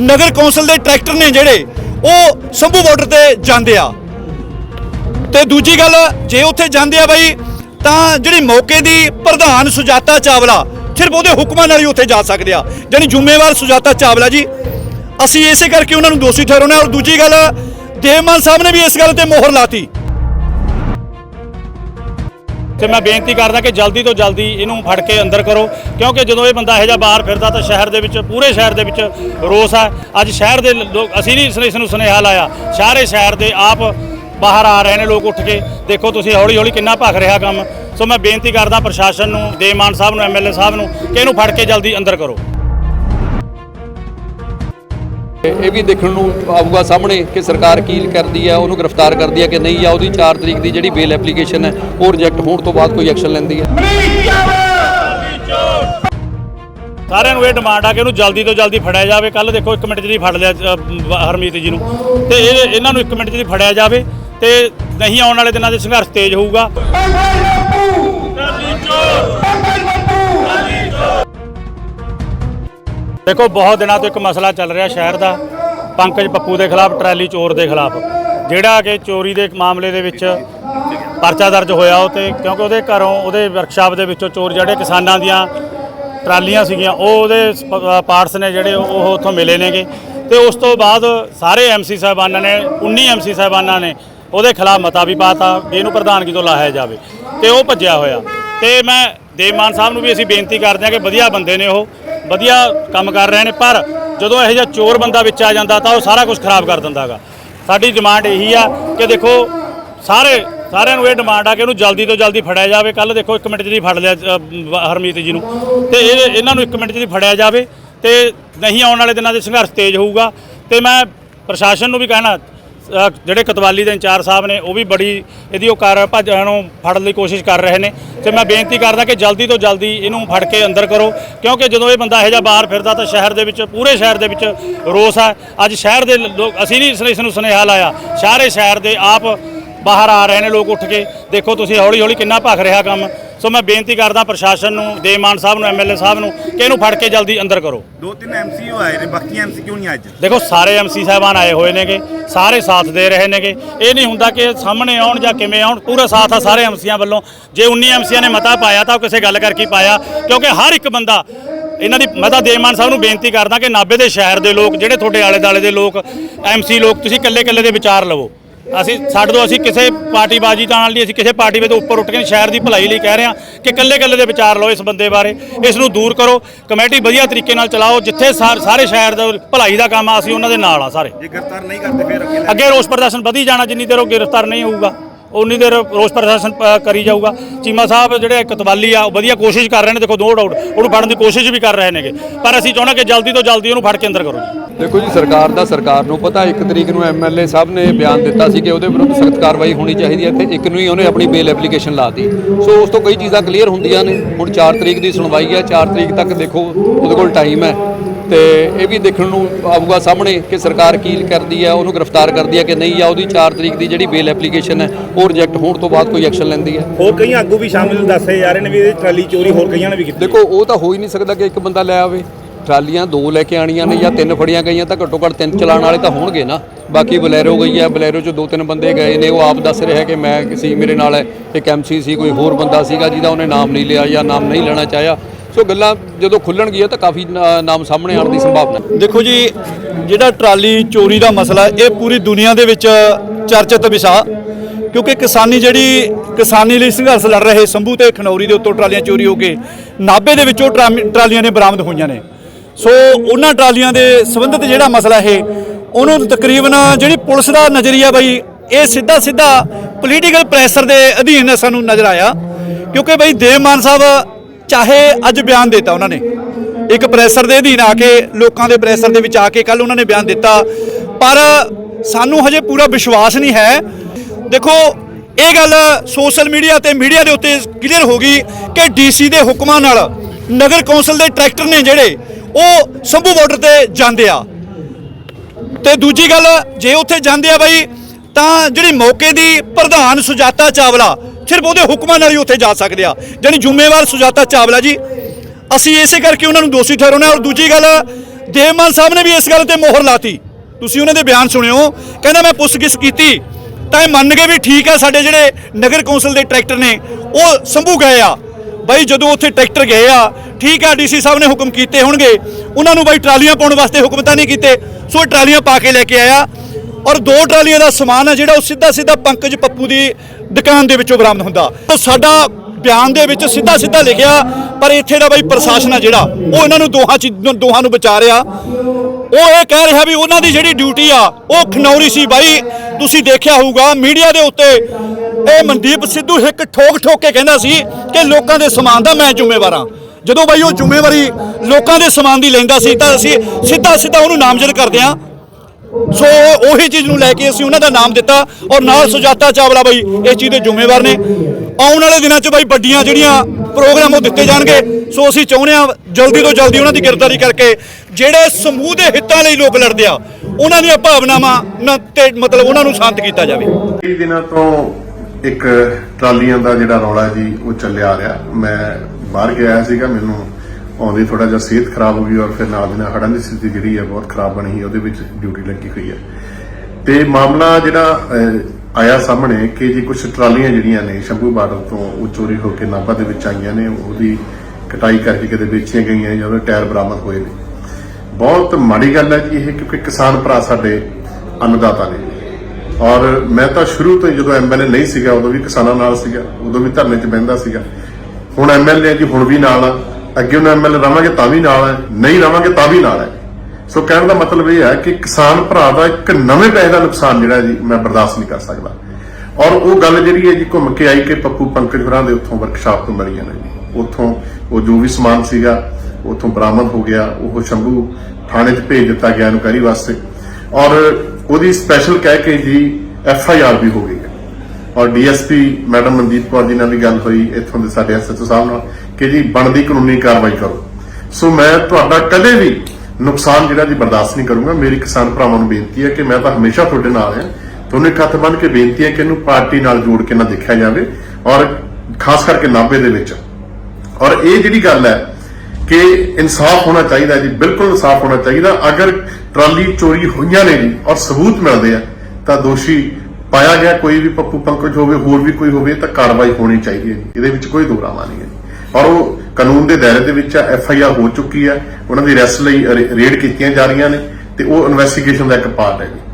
ਨਗਰ council ਦੇ tractor ਨੇ ਜਿਹੜੇ, ਉਹ ਸੰਭੂ ਬਾਰਡਰ ਤੇ ਜਾਂਦੇ ਆ। ਤੇ ਦੂਜੀ ਗੱਲ, ਜੇ ਉੱਥੇ ਜਾਂਦੇ ਆ ਬਾਈ, ਤਾਂ ਜਿਹੜੀ ਮੌਕੇ ਦੀ ਪ੍ਰਧਾਨ ਸੁਜਾਤਾ ਚਾਵਲਾ, ਸਿਰਫ ਉਹਦੇ ਹੁਕਮਾਂ ਨਾਲ ਹੀ ਉੱਥੇ ਜਾ ਸਕਦੇ ਆ। ਜਾਨੀ ਜ਼ਿੰਮੇਵਾਰ ਸੁਜਾਤਾ ਚਾਵਲਾ ਜੀ, ਅਸੀਂ ਇਸੇ ਕਰਕੇ ਉਹਨਾਂ ਨੂੰ ਦੋਸ਼ੀ ਠਹਿਰਾਉਣਾ ਔਰ ਦੂਜੀ ਗੱਲ, ਦੇਵਮਾਨ ਸਾਹਿਬ ਨੇ ਵੀ ਇਸ ਗੱਲ ਤੇ ਮੋਹਰ ਲਾਤੀ। ਤੇ ਮੈਂ ਬੇਨਤੀ ਕਰਦਾ ਕਿ ਜਲਦੀ ਤੋਂ ਜਲਦੀ ਇਹਨੂੰ ਫੜ ਕੇ ਅੰਦਰ ਕਰੋ, ਕਿਉਂਕਿ ਜਦੋਂ ਇਹ ਬੰਦਾ ਇਹੋ ਜਿਹਾ ਬਾਹਰ ਫਿਰਦਾ ਤਾਂ ਸ਼ਹਿਰ ਦੇ ਵਿੱਚ, ਪੂਰੇ ਸ਼ਹਿਰ ਦੇ ਵਿੱਚ ਰੋਸ ਹੈ ਅੱਜ ਸ਼ਹਿਰ ਦੇ ਲੋਕ, ਅਸੀਂ ਨਹੀਂ ਇਸ ਨੂੰ ਸੁਨੇਹਾ ਲਾਇਆ, ਸਾਰੇ ਸ਼ਹਿਰ ਦੇ ਆਪ ਬਾਹਰ ਆ ਰਹੇ ਨੇ ਲੋਕ ਉੱਠ ਕੇ। ਦੇਖੋ ਤੁਸੀਂ ਹੌਲੀ ਹੌਲੀ ਕਿੰਨਾ ਭਖ ਰਿਹਾ ਕੰਮ। ਸੋ ਮੈਂ ਬੇਨਤੀ ਕਰਦਾ ਪ੍ਰਸ਼ਾਸਨ ਨੂੰ ਦੇਮਾਨ ਸਾਹਿਬ ਨੂੰ, ਐਮਐਲਏ ਸਾਹਿਬ ਨੂੰ ਕਿ ਇਹਨੂੰ ਫੜ ਕੇ ਜਲਦੀ ਅੰਦਰ ਕਰੋ। ਇਹ ਵੀ ਦੇਖਣ ਨੂੰ ਆਊਗਾ ਸਾਹਮਣੇ ਕਿ ਸਰਕਾਰ ਕੀ ਕਰਦੀ ਹੈ ਉਹਨੂੰ ਗ੍ਰਿਫਤਾਰ ਕਰਦੀ ਹੈ ਕਿ ਨਹੀਂ ਜਾਂ ਉਹਦੀ 4 ਤਰੀਕ ਦੀ ਜਿਹੜੀ ਬੇਲ ਐਪਲੀਕੇਸ਼ਨ ਹੈ ਉਹ ਰਿਜੈਕਟ ਹੋਣ ਤੋਂ ਬਾਅਦ ਕੋਈ ਐਕਸ਼ਨ ਲੈਂਦੀ ਹੈ। ਸਾਰਿਆਂ ਨੂੰ ਇਹ ਡਿਮਾਂਡ ਆ ਕਿ ਇਹਨੂੰ ਜਲਦੀ ਤੋਂ ਜਲਦੀ ਫੜਿਆ ਜਾਵੇ। ਕੱਲ ਦੇਖੋ 1 ਮਿੰਟ 'ਚ ਹੀ ਫੜ ਲਿਆ ਹਰਮੀਤ ਜੀ ਨੂੰ। ਤੇ ਇਹ ਇਹਨਾਂ ਨੂੰ 1 ਮਿੰਟ 'ਚ ਹੀ ਫੜਿਆ ਜਾਵੇ ਤੇ ਨਹੀਂ ਆਉਣ ਵਾਲੇ ਦਿਨਾਂ 'ਚ ਸੰਘਰਸ਼ ਤੇਜ਼ ਹੋਊਗਾ। ਦੇਖੋ, ਬਹੁਤ ਦਿਨਾਂ ਤੋਂ ਇੱਕ ਮਸਲਾ ਚੱਲ ਰਿਹਾ ਸ਼ਹਿਰ ਦਾ, ਪੰਕਜ ਪੱਪੂ ਦੇ ਖਿਲਾਫ, ਟਰੈਲੀ ਚੋਰ ਦੇ ਖਿਲਾਫ। ਜਿਹੜਾ ਕਿ ਚੋਰੀ ਦੇ ਮਾਮਲੇ ਦੇ ਵਿੱਚ ਪਰਚਾ ਦਰਜ ਹੋਇਆ, ਉਹ ਤੇ ਕਿਉਂਕਿ ਉਹਦੇ ਘਰੋਂ, ਉਹਦੇ ਵਰਕਸ਼ਾਪ ਦੇ ਵਿੱਚੋਂ ਚੋਰ ਜਿਹੜੇ ਕਿਸਾਨਾਂ ਦੀਆਂ ਟਰਾਲੀਆਂ ਸੀਗੀਆਂ, ਉਹ ਉਹਦੇ ਪਾਰਟਸ ਨੇ ਜਿਹੜੇ ਉਹ ਉੱਥੋਂ ਮਿਲੇ ਨੇਗੇ। ਤੇ ਉਸ ਤੋਂ ਬਾਅਦ ਸਾਰੇ ਐਮਸੀ ਸਾਹਿਬਾਨਾਂ ਨੇ 19 ਐਮਸੀ ਸਾਹਿਬਾਨਾਂ ਨੇ ਉਹਦੇ ਖਿਲਾਫ ਮਤਾ ਵੀ ਪਾਤਾ ਵੀ ਇਹਨੂੰ ਪ੍ਰਧਾਨਗੀ ਤੋਂ ਲਾਹਿਆ ਜਾਵੇ। ਤੇ ਉਹ ਭੱਜਿਆ ਹੋਇਆ। ਤੇ ਮੈਂ ਦੇਵਮਾਨ ਸਾਹਿਬ ਨੂੰ ਵੀ ਅਸੀਂ ਬੇਨਤੀ ਕਰਦੇ ਹਾਂ ਕਿ ਵਧੀਆ ਬੰਦੇ ਨੇ ਉਹ। ਵਧੀਆ ਕੰਮ ਕਰ ਰਹੇ ਨੇ ਪਰ ਜਦੋਂ ਇਹੋ ਜਿਹਾ ਚੋਰ ਬੰਦਾ ਵਿੱਚ ਆ ਜਾਂਦਾ ਤਾਂ ਉਹ ਸਾਰਾ ਕੁਝ ਖਰਾਬ ਕਰ ਦਿੰਦਾ ਹੈਗਾ ਸਾਡੀ ਡਿਮਾਂਡ ਇਹੀ ਆ ਕਿ ਦੇਖੋ ਸਾਰੇ ਸਾਰਿਆਂ ਨੂੰ ਇਹ ਡਿਮਾਂਡ ਆ ਕਿ ਇਹਨੂੰ ਜਲਦੀ ਤੋਂ ਜਲਦੀ ਫੜਿਆ ਜਾਵੇ। ਕੱਲ ਦੇਖੋ 1 ਮਿੰਟ 'ਚ ਹੀ ਫੜ ਲਿਆ ਅ, ਹਰਮੀਤ ਜੀ ਨੂੰ। ਤੇ ਇਹ ਇਹਨਾਂ ਨੂੰ 1 ਮਿੰਟ 'ਚ ਹੀ ਫੜਿਆ ਜਾਵੇ ਤੇ ਨਹੀਂ ਆਉਣ ਵਾਲੇ ਦਿਨਾਂ ਦੇ ਸੰਘਰਸ਼ ਤੇਜ਼ ਹੋਊਗਾ। ਤੇ ਮੈਂ ਪ੍ਰਸ਼ਾਸਨ ਨੂੰ ਵੀ ਕਹਿਣਾ ਜਿਹੜੇ ਕਤਵਾਲੀ ਦੇ ਇੰਚਾਰਜ ਸਾਹਿਬ ਨੇ, ਉਹ ਵੀ ਬੜੀ ਇਹਦੀ ਉਹ ਕਾਰ ਭੱਜਣ ਨੂੰ ਫੜਨ ਦੀ ਕੋਸ਼ਿਸ਼ ਕਰ ਰਹੇ ਨੇ। ਤੇ ਮੈਂ ਬੇਨਤੀ ਕਰਦਾ ਕਿ ਜਲਦੀ ਤੋਂ ਜਲਦੀ ਇਹਨੂੰ ਫੜ ਕੇ ਅੰਦਰ ਕਰੋ, ਕਿਉਂਕਿ ਜਦੋਂ ਇਹ ਬੰਦਾ ਇਹੋ ਜਿਹਾ ਬਾਹਰ ਫਿਰਦਾ ਤਾਂ ਸ਼ਹਿਰ ਦੇ ਵਿੱਚ, ਪੂਰੇ ਸ਼ਹਿਰ ਦੇ ਵਿੱਚ ਰੋਸ ਹੈ। ਅੱਜ ਸ਼ਹਿਰ ਦੇ ਲੋਕ ਅਸੀਂ ਨਹੀਂ ਇਸ ਨੂੰ ਸੁਨੇਹਾ ਲਾਇਆ, ਸਾਰੇ ਸ਼ਹਿਰ ਦੇ ਆਪ ਬਾਹਰ ਆ ਰਹੇ ਨੇ ਲੋਕ ਉੱਠ ਕੇ। ਦੇਖੋ ਤੁਸੀਂ ਹੌਲੀ ਹੌਲੀ ਕਿੰਨਾ ਭਖ ਰਿਹਾ ਕੰਮ। ਸੋ ਮੈਂ ਬੇਨਤੀ ਕਰਦਾ ਪ੍ਰਸ਼ਾਸਨ ਨੂੰ ਦੇਮਾਨ ਸਾਹਿਬ ਨੂੰ ਐਮਐਲਏ ਸਾਹਿਬ ਨੂੰ ਕਿ ਇਹਨੂੰ ਫੜ ਕੇ ਜਲਦੀ ਅੰਦਰ ਕਰੋ। ਦੋ ਤਿੰਨ ਐਮਸੀ ਆਏ ਨੇ ਬਾਕੀ ਐਮਸੀ ਕਿਉਂ ਨਹੀਂ ਅੱਜ? ਦੇਖੋ ਸਾਰੇ ਐਮਸੀ ਸਾਹਿਬਾਨ ਆਏ ਹੋਏ ਨੇਗੇ ਸਾਰੇ ਸਾਥ ਦੇ ਰਹੇ ਨੇਗੇ। ਇਹ ਨਹੀਂ ਹੁੰਦਾ ਕਿ ਸਾਹਮਣੇ ਆਉਣ ਜਾਂ ਕਿਵੇਂ ਆਉਣ ਪੂਰਾ ਸਾਥ ਆ ਸਾਰੇ ਐਮਸੀਆਂ ਵੱਲੋਂ। ਜੇ 19 ਐਮਸੀਆਂ ਨੇ ਮਤਾ ਪਾਇਆ ਤਾਂ ਉਹ ਕਿਸੇ ਗੱਲ ਕਰਕੇ ਪਾਇਆ ਕਿਉਂਕਿ ਹਰ ਇੱਕ ਬੰਦਾ ਇਹਨਾਂ ਦੀ ਮੈਂ ਤਾਂ ਦੇਮਾਨ ਸਾਹਿਬ ਨੂੰ ਬੇਨਤੀ ਕਰਦਾ ਕਿ ਨਾਭੇ ਦੇ ਸ਼ਹਿਰ ਦੇ ਲੋਕ ਜਿਹੜੇ ਤੁਹਾਡੇ ਆਲੇ ਦਾਲੇ ਦੇ ਲੋਕ ਐਮਸੀ ਲੋਕ ਤੁਸੀਂ ਇਕੱਲੇ ਇਕੱਲੇ ਦੇ ਵਿਚਾਰ ਲਵੋ। ਅਸੀਂ ਸਾਡੇ ਤੋਂ ਅਸੀਂ ਕਿਸੇ ਪਾਰਟੀਬਾਜ਼ੀ ਤਾਂ ਨਾਲ ਨਹੀਂ ਅਸੀਂ ਕਿਸੇ ਪਾਰਟੀ ਵੇ ਤੋਂ ਉੱਪਰ ਉੱਠ ਕੇ ਸ਼ਹਿਰ ਦੀ ਭਲਾਈ ਲਈ ਕਹਿ ਰਹੇ ਹਾਂ ਕਿ ਇਕੱਲੇ ਇਕੱਲੇ ਦੇ ਵਿਚਾਰ ਲਓ ਇਸ ਬੰਦੇ ਬਾਰੇ ਇਸ ਨੂੰ ਦੂਰ ਕਰੋ ਕਮੇਟੀ ਵਧੀਆ ਤਰੀਕੇ ਨਾਲ ਚਲਾਓ ਜਿੱਥੇ ਸਾਰ- ਸ਼ਹਿਰ ਦਾ ਭਲਾਈ ਦਾ ਕੰਮ ਆ ਅਸੀਂ ਉਹਨਾਂ ਦੇ ਨਾਲ ਆ ਸਾਰੇ। ਜੇ ਗ੍ਰਿਫਤਾਰ ਨਹੀਂ ਕਰਦੇ ਫਿਰ ਅੱਗੇ ਰੋਸ ਪ੍ਰਦਰਸ਼ਨ ਵਧੀ ਜਾਣਾ ਜਿੰਨੀ ਦੇਰ ਉਹ ਗ੍ਰਿਫਤਾਰ ਨਹੀਂ ਹੋਊਗਾ। ਉਨੀ ਦੇਰ ਰੋਸ ਪ੍ਰਸ਼ਾਸਨ ਪ- ਕਰੀ ਜਾਊਗਾ। ਚੀਮਾ ਸਾਹਿਬ ਜਿਹੜੇ ਕਤਵਾਲੀ ਆ, ਉਹ ਵਧੀਆ ਕੋਸ਼ਿਸ਼ ਕਰ ਰਹੇ ਨੇ, ਦੇਖੋ ਨੋ ਡਾਊਟ ਉਹਨੂੰ ਫੜਨ ਦੀ ਕੋਸ਼ਿਸ਼ ਵੀ ਕਰ ਰਹੇ ਨੇਗੇ। ਪਰ ਅਸੀਂ ਚਾਹੁੰਦੇ ਕਿ ਜਲਦੀ ਤੋਂ ਜਲਦੀ ਉਹਨੂੰ ਫੜ ਕੇ ਅੰਦਰ ਕਰੋ ਜੀ। ਦੇਖੋ ਜੀ, ਸਰਕਾਰ ਦਾ ਸਰਕਾਰ ਨੂੰ ਪਤਾ, ਇੱਕ ਤਰੀਕ ਨੂੰ ਐਮਐਲਏ ਸਾਹਿਬ ਨੇ ਬਿਆਨ ਦਿੱਤਾ ਸੀ ਕਿ ਉਹਦੇ ਵਿਰੁੱਧ ਸਖਤ ਕਾਰਵਾਈ ਹੋਣੀ ਚਾਹੀਦੀ ਹੈ। ਤੇ ਇੱਕ ਨੂੰ ਹੀ ਉਹਨੇ ਆਪਣੀ ਬੇਲ ਐਪਲੀਕੇਸ਼ਨ ਲਾਤੀ। ਸੋ ਉਸ ਤੋਂ ਕਈ ਚੀਜ਼ਾਂ ਕਲੀਅਰ ਹੁੰਦੀਆਂ ਨੇ। ਹੁਣ 4 ਤਰੀਕ ਦੀ ਸੁਣਵਾਈ ਹੈ। 4 ਤਰੀਕ ਤੱਕ ਦੇਖੋ, ਉਹਦੇ ਕੋਲ ਟਾਈਮ ਹੈ। ਤੇ ਇਹ ਵੀ ਦੇਖਣ ਨੂੰ ਆਊਗਾ ਸਾਹਮਣੇ ਕਿ ਸਰਕਾਰ ਕੀ ਕਰਦੀ ਹੈ ਉਹਨੂੰ ਗ੍ਰਿਫਤਾਰ ਕਰਦੀ ਹੈ ਕਿ ਨਹੀਂ ਜਾਂ ਉਹਦੀ 4 ਤਰੀਕ ਦੀ ਜਿਹੜੀ ਬੇਲ ਐਪਲੀਕੇਸ਼ਨ ਹੈ ਉਹ ਰਿਜੈਕਟ ਹੋਣ ਤੋਂ ਬਾਅਦ ਕੋਈ ਐਕਸ਼ਨ ਲੈਂਦੀ ਹੈ। ਹੋਰ ਕਈ ਆਗੂ ਵੀ ਸ਼ਾਮਿਲ ਦੱਸੇ ਜਾ ਰਹੇ ਨੇ ਵੀ ਇਹਦੇ ਟਰਾਲੀ ਚੋਰੀ ਹੋਰ ਕਈਆਂ ਨੇ ਵੀ ਕੀਤੀ। ਦੇਖੋ ਉਹ ਤਾਂ ਹੋ ਹੀ ਨਹੀਂ ਸਕਦਾ ਕਿ ਇੱਕ ਬੰਦਾ ਲੈ ਆਵੇ। ਟਰਾਲੀਆਂ ਦੋ ਲੈ ਕੇ ਆਣੀਆਂ ਨੇ ਜਾਂ ਤਿੰਨ ਫੜੀਆਂ ਗਈਆਂ ਤਾਂ ਘੱਟੋ ਘੱਟ ਤਿੰਨ ਚਲਾਉਣ ਵਾਲੇ ਤਾਂ ਹੋਣਗੇ ਨਾ। ਬਾਕੀ ਬਲੈਰੋ ਗਈ ਹੈ ਬਲੈਰੋ 'ਚ ਦੋ ਤਿੰਨ ਬੰਦੇ ਗਏ ਨੇ ਉਹ ਆਪ ਦੱਸ ਰਿਹਾ ਕਿ ਮੈਂ ਕਿਸੇ ਮੇਰੇ ਨਾਲ ਇੱਕ ਐਮਸੀ ਸੀ ਕੋਈ ਹੋਰ ਬੰਦਾ ਸੀਗਾ ਜਿਹਦਾ ਉਹਨੇ ਨਾਮ ਨਹੀਂ ਲਿਆ ਜਾਂ ਨਾਮ ਨਹੀਂ ਲੈਣਾ ਚਾਹਿਆ। ਸੋ ਗੱਲਾਂ ਜਦੋਂ ਖੁੱਲਣਗੀਆਂ ਤਾਂ ਕਾਫੀ ਨਾਮ ਸਾਹਮਣੇ ਆਉਣ ਦੀ ਸੰਭਾਵਨਾ ਦੇਖੋ ਜੀ, ਜਿਹੜਾ ਟਰਾਲੀ ਚੋਰੀ ਦਾ ਮਸਲਾ ਇਹ ਪੂਰੀ ਦੁਨੀਆ ਦੇ ਵਿੱਚ ਚਰਚਿਤ ਵਿਸ਼ਾ ਕਿਉਂਕਿ ਕਿਸਾਨੀ ਜਿਹੜੀ ਕਿਸਾਨੀ ਲਈ ਸੰਘਰਸ਼ ਲੜ ਰਹੇ ਸੰਭੂ ਤੇ ਖਨੌਰੀ ਦੇ ਉੱਤੋਂ ਟਰਾਲੀਆਂ ਚੋਰੀ ਹੋ ਕੇ ਨਾਭੇ ਦੇ ਵਿੱਚੋਂ ਟਰਾਮੀ- ਟਰਾਲੀਆਂ ਨੇ ਬਰਾਮਦ ਹੋਈਆਂ ਨੇ। ਸੋ ਉਹਨਾਂ ਟਰਾਲੀਆਂ ਦੇ ਸੰਬੰਧਿਤ ਜਿਹੜਾ ਮਸਲਾ ਇਹ, ਉਹਨੂੰ ਤਕਰੀਬਨ ਜਿਹੜੀ ਪੁਲਿਸ ਦਾ ਨਜ਼ਰੀਆ ਬਈ, ਇਹ ਸਿੱਧਾ ਸਿੱਧਾ ਪੋਲੀਟੀਕਲ ਪ੍ਰੈਸ਼ਰ ਦੇ ਅਧੀਨ ਸਾਨੂੰ ਨਜ਼ਰ ਆਇਆ। ਕਿਉਂਕਿ ਬਈ ਦੇਵਮਾਨ ਸਾਹਿਬ ਚਾਹੇ ਅੱਜ ਬਿਆਨ ਦਿੱਤਾ ਉਹਨਾਂ ਨੇ। ਇੱਕ ਪ੍ਰੈਸ਼ਰ ਦੇ ਅਧੀਨ ਆ ਕੇ ਲੋਕਾਂ ਦੇ ਪ੍ਰੈਸ਼ਰ ਦੇ ਵਿੱਚ ਆ ਕੇ ਕੱਲ ਉਹਨਾਂ ਨੇ ਬਿਆਨ ਦਿੱਤਾ। ਪਰ ਸਾਨੂੰ ਹਜੇ ਪੂਰਾ ਵਿਸ਼ਵਾਸ ਨਹੀਂ ਹੈ। ਦੇਖੋ, ਇਹ ਗੱਲ ਸੋਸ਼ਲ ਮੀਡੀਆ ਤੇ ਮੀਡੀਆ ਦੇ ਉੱਤੇ ਕਲੀਅਰ ਹੋ ਗਈ ਕਿ ਡੀਸੀ ਦੇ ਹੁਕਮਾਂ ਨਾਲ ਨਗਰ ਕੌਂਸਲ ਦੇ ਟਰੈਕਟਰ ਨੇ ਜਿਹੜੇ, ਉਹ ਸੰਭੂ ਬਾਰਡਰ ਤੇ ਜਾਂਦੇ ਆ। ਤੇ ਦੂਜੀ ਗੱਲ, ਜੇ ਉੱਥੇ ਜਾਂਦੇ ਆ ਬਾਈ, ਤਾਂ ਜਿਹੜੀ ਮੌਕੇ ਦੀ ਪ੍ਰਧਾਨ ਸੁਜਾਤਾ ਚਾਵਲਾ ਸਿਰਫ ਉਹਦੇ ਹੁਕਮਾਂ ਨਾਲ ਹੀ ਉੱਥੇ ਜਾ ਸਕਦੇ ਆ। ਜਾਨੀ ਜ਼ਿੰਮੇਵਾਰ ਸੁਜਾਤਾ ਚਾਵਲਾ ਜੀ, ਅਸੀਂ ਇਸੇ ਕਰਕੇ ਉਹਨਾਂ ਨੂੰ ਦੋਸ਼ੀ ਠਹਿਰਾਉਣਾ ਔਰ ਦੂਜੀ ਗੱਲ ਦੇਵਮਾਨ ਸਾਹਿਬ ਨੇ ਵੀ ਇਸ ਗੱਲ ਤੇ ਮੋਹਰ ਲਾਤੀ। ਤੁਸੀਂ ਉਹਨਾਂ ਦੇ ਬਿਆਨ ਸੁਣਿਓ। ਕਹਿੰਦਾ ਮੈਂ ਪੁੱਛਗਿੱਛ ਕੀਤੀ, ਤਾਂ ਇਹ ਮੰਨ ਗਏ ਵੀ ਠੀਕ ਆ, ਸਾਡੇ ਜਿਹੜੇ ਨਗਰ ਕੌਂਸਲ ਦੇ ਟਰੈਕਟਰ ਨੇ, ਉਹ ਸੰਭੂ ਗਏ ਆ। ਬਾਈ ਜਦੋਂ ਉੱਥੇ ਟਰੈਕਟਰ ਗਏ ਆ, ਠੀਕ ਆ, ਡੀਸੀ ਸਾਹਿਬ ਨੇ ਹੁਕਮ ਕੀਤੇ ਹੋਣਗੇ। ਉਹਨਾਂ ਨੂੰ ਬਾਈ ਟਰਾਲੀਆਂ ਪਾਉਣ ਵਾਸਤੇ ਹੁਕਮ ਤਾਂ ਨਹੀਂ ਕੀਤੇ, ਸੋ ਟਰਾਲੀਆਂ ਪਾ ਕੇ ਲੈ ਕੇ ਆਇਆ। ਔਰ ਦੋ ਟਰਾਲੀਆਂ ਦਾ ਸਮਾਨ ਹੈ ਜਿਹੜਾ ਉਹ ਸਿੱਧਾ ਸਿੱਧਾ ਪੰਕਜ ਪੱਪੂ ਦੀ ਦੁਕਾਨ ਦੇ ਵਿੱਚੋਂ ਬਰਾਮਦ ਹੁੰਦਾ। ਤਾਂ ਸਾਡਾ ਬਿਆਨ ਦੇ ਵਿੱਚ ਸਿੱਧਾ ਸਿੱਧਾ ਲਿਖਿਆ, ਪਰ ਇੱਥੇ ਦਾ ਬਾਈ ਪ੍ਰਸ਼ਾਸਨ ਆ ਜਿਹੜਾ, ਉਹ ਇਹਨਾਂ ਨੂੰ ਦੋਹਾਂ ਚੀਜ਼ ਦੋਹਾਂ ਨੂੰ ਬਚਾ ਰਿਹਾ। ਉਹ ਇਹ ਕਹਿ ਰਿਹਾ ਵੀ ਉਹਨਾਂ ਦੀ ਜਿਹੜੀ ਡਿਊਟੀ ਆ, ਉਹ ਖਨੌਰੀ ਸੀ ਬਾਈ। ਤੁਸੀਂ ਦੇਖਿਆ ਹੋਊਗਾ ਮੀਡੀਆ ਦੇ ਉੱਤੇ, ਇਹ ਮਨਦੀਪ ਸਿੱਧੂ ਇੱਕ ਠੋਕ ਠੋਕ ਕੇ ਕਹਿੰਦਾ ਸੀ ਕਿ ਲੋਕਾਂ ਦੇ ਸਮਾਨ ਦਾ ਮੈਂ ਜ਼ਿੰਮੇਵਾਰ ਹਾਂ। ਜਦੋਂ ਬਾਈ ਉਹ ਜ਼ਿੰਮੇਵਾਰੀ ਲੋਕਾਂ ਦੇ ਸਮਾਨ ਦੀ ਲੈਂਦਾ ਸੀ, ਤਾਂ ਅਸੀਂ ਸਿੱਧਾ ਸਿੱਧਾ ਉਹਨੂੰ ਨਾਮਜ਼ਦ ਕਰਦੇ ਹਾਂ। ਸੋ ਉਹੀ ਚੀਜ਼ ਨੂੰ ਲੈ ਕੇ ਅਸੀਂ ਉਹਨਾਂ ਦਾ ਨਾਮ ਦਿੱਤਾ ਔਰ ਨਾਲ ਸੁਜਾਤਾ ਚਾਵਲਾ ਬਾਈ ਇਸ ਚੀਜ਼ ਦੇ ਜ਼ਿੰਮੇਵਾਰ ਨੇ। ਆਉਣ ਵਾਲੇ ਦਿਨਾਂ 'ਚ ਬਾਈ ਵੱਡੀਆਂ ਜਿਹੜੀਆਂ ਪ੍ਰੋਗਰਾਮ ਉਹ ਦਿੱਤੇ ਜਾਣਗੇ। ਸੋ ਅਸੀਂ ਚਾਹੁੰਦੇ ਹਾਂ ਜਲਦੀ ਤੋਂ ਜਲਦੀ ਉਹਨਾਂ ਦੀ ਗ੍ਰਿਫਤਾਰੀ ਕਰਕੇ ਜਿਹੜੇ ਸਮੂਹ ਦੇ ਹਿੱਤਾਂ ਲਈ ਲੋਕ ਲੜਦੇ ਆ, ਉਹਨਾਂ ਦੀਆਂ ਭਾਵਨਾਵਾਂ ਨਾ ਤੇ ਮਤਲਬ ਉਹਨਾਂ ਨੂੰ ਸ਼ਾਂਤ ਕੀਤਾ ਜਾਵੇ। ਕਈ ਦਿਨਾਂ ਤੋਂ ਇੱਕ ਟਰਾਲੀਆਂ ਦਾ ਜਿਹੜਾ ਰੌਲਾ ਜੀ, ਉਹ ਚੱਲਿਆ ਆ ਰਿਹਾ। ਮੈਂ ਬਾਹਰ ਗਿਆ ਸੀਗਾ, ਮੈਨੂੰ ਆਉਂਦੀ ਥੋੜਾ ਜਿਹਾ ਸਿਹਤ ਖਰਾਬ ਹੋ ਗਈ ਔਰ ਫਿਰ ਨਾਲ ਦੀ ਨਾਲ ਹੜਾਂ ਦੀ ਸਥਿਤੀ ਜਿਹੜੀ ਹੈ ਬਹੁਤ ਖਰਾਬ ਬਣੀ ਉਹਦੇ ਵਿੱਚ ਡਿਊਟੀ ਲੱਗੀ ਹੋਈ ਹੈ। ਤੇ ਮਾਮਲਾ ਜਿਹੜਾ ਆਇਆ ਸਾਹਮਣੇ ਕਿ ਜੀ ਕੁਝ ਟਰਾਲੀਆਂ ਜਿਹੜੀਆਂ ਨੇ ਸ਼ੰਭੂ ਬਾਰਡਰ ਤੋਂ ਉਹ ਚੋਰੀ ਹੋ ਕੇ ਨਾਭਾ ਦੇ ਵਿੱਚ ਆਈਆਂ ਨੇ, ਉਹਦੀ ਕਟਾਈ ਕਰਕੇ ਕਿਤੇ ਵੇਚੀਆਂ ਗਈਆਂ ਜਾਂ ਉਹਦੇ ਟਾਇਰ ਬਰਾਮਦ ਹੋਏ ਨੇ। ਬਹੁਤ ਮਾੜੀ ਗੱਲ ਹੈ ਜੀ ਇਹ, ਕਿਉਂਕਿ ਕਿਸਾਨ ਭਰਾ ਸਾਡੇ ਅੰਨਦਾਤਾ ਨੇ। ਔਰ ਮੈਂ ਤਾਂ ਸ਼ੁਰੂ ਤੋਂ ਹੀ ਜਦੋਂ ਐਮਐਲਏ ਨਹੀਂ ਸੀਗਾ, ਉਦੋਂ ਵੀ ਕਿਸਾਨਾਂ ਨਾਲ ਸੀਗਾ, ਉਦੋਂ ਵੀ ਧਰਨੇ 'ਚ ਬਹਿੰਦਾ ਸੀਗਾ। ਹੁਣ ਐਮਐਲਏ ਜੀ, ਹੁਣ ਵੀ ਨਾਲ ਆ। ਅੱਗੇ ਉਹਨਾਂ ਐਮਐਲਏ ਰਵਾਂਗੇ ਤਾਂ ਵੀ ਨਾਲ ਹੈ, ਨਹੀਂ ਰਵਾਂਗੇ ਤਾਂ ਵੀ ਨਾਲ ਹੈ। ਸੋ ਕਹਿਣ ਦਾ ਮਤਲਬ ਇਹ ਹੈ ਕਿ ਕਿਸਾਨ ਭਰਾ ਦਾ ਇੱਕ ਨਵੇਂ ਪੈਸੇ ਦਾ ਨੁਕਸਾਨ ਜਿਹੜਾ ਜੀ ਮੈਂ ਬਰਦਾਸ਼ਤ ਨਹੀਂ ਕਰ ਸਕਦਾ। ਔਰ ਉਹ ਗੱਲ ਜਿਹੜੀ ਹੈ ਜੀ ਘੁੰਮ ਕੇ ਆਈ ਕਿ ਪੱਪੂ ਪੰਕਜ ਹੋਰਾਂ ਦੇ ਉੱਥੋਂ ਵਰਕਸ਼ਾਪ ਤੋਂ ਮਿਲੀਆਂ ਨੇ ਜੀ। ਉੱਥੋਂ ਉਹ ਜੋ ਵੀ ਸਮਾਨ ਸੀਗਾ, ਉੱਥੋਂ ਬਰਾਮਦ ਹੋ ਗਿਆ, ਉਹ ਸ਼ੰਭੂ ਥਾਣੇ 'ਚ ਭੇਜ ਦਿੱਤਾ ਗਿਆ ਇਨਕੁਆਇਰੀ ਵਾਸਤੇ। ਔਰ ਉਹਦੀ ਸਪੈਸ਼ਲ ਕਹਿ ਕੇ ਜੀ ਐਫ ਆਈ ਆਰ ਵੀ ਹੋ ਗਈ ਹੈ। ਔਰ ਡੀਐਸਪੀ ਮੈਡਮ ਮਨਦੀਪ ਕੌਰ ਜੀ ਨਾਲ ਵੀ ਗੱਲ ਹੋਈ ਇੱਥੋਂ ਦੇ ਸਾਡੇ ਐਸਐਚਓ ਸਾਹਿਬ ਨਾਲ ਕਿ ਜੀ ਬਣਦੀ ਕਾਨੂੰਨੀ ਕਾਰਵਾਈ ਕਰੋ। ਸੋ ਮੈਂ ਤੁਹਾਡਾ ਕਦੇ ਵੀ ਨੁਕਸਾਨ ਜਿਹੜਾ ਜੀ ਬਰਦਾਸ਼ਤ ਨਹੀਂ ਕਰੂੰਗਾ। ਮੇਰੀ ਕਿਸਾਨ ਭਰਾਵਾਂ ਨੂੰ ਬੇਨਤੀ ਹੈ ਕਿ ਮੈਂ ਤਾਂ ਹਮੇਸ਼ਾ ਤੁਹਾਡੇ ਨਾਲ ਹਾਂ। ਤੁਹਾਨੂੰ ਇੱਕ ਹੱਥ ਬੰਨ੍ਹ ਕੇ ਬੇਨਤੀ ਹੈ ਕਿ ਇਹਨੂੰ ਪਾਰਟੀ ਨਾਲ ਜੋੜ ਕੇ ਨਾ ਦੇਖਿਆ ਜਾਵੇ ਔਰ ਖਾਸ ਕਰਕੇ ਨਾਭੇ ਦੇ ਵਿੱਚ। ਔਰ ਇਹ ਜਿਹੜੀ ਗੱਲ ਹੈ ਕਿ ਇਨਸਾਫ ਹੋਣਾ ਚਾਹੀਦਾ ਜੀ, ਬਿਲਕੁਲ ਇਨਸਾਫ ਹੋਣਾ ਚਾਹੀਦਾ। ਅਗਰ ਟਰਾਲੀ ਚੋਰੀ ਹੋਈਆਂ ਨੇ ਜੀ ਔਰ ਸਬੂਤ ਮਿਲਦੇ ਆ ਤਾਂ ਦੋਸ਼ੀ ਪਾਇਆ ਗਿਆ ਕੋਈ ਵੀ ਪੱਪੂ ਪੰਕਜ ਹੋਵੇ, ਹੋਰ ਵੀ ਕੋਈ ਹੋਵੇ, ਤਾਂ ਕਾਰਵਾਈ ਹੋਣੀ ਚਾਹੀਦੀ ਹੈ ਇਹਦੇ ਵਿੱਚ ਕੋਈ ਦੋਰਾਵਾ ਨਹੀਂ ਹੈ ਔਰ ਉਹ ਕਾਨੂੰਨ ਦੇ ਦਾਇਰੇ ਦੇ ਵਿੱਚ ਐਫ ਆਈ ਆਰ ਹੋ ਚੁੱਕੀ ਹੈ। ਉਹਨਾਂ ਦੀ ਅਰੈਸਟ ਲਈ ਰੇਡ ਕੀਤੀਆਂ ਜਾ ਰਹੀਆਂ ਨੇ ਤੇ ਉਹ ਇਨਵੈਸਟੀਗੇਸ਼ਨ ਦਾ ਇੱਕ ਪਾਰਟ ਹੈ ਜੀ।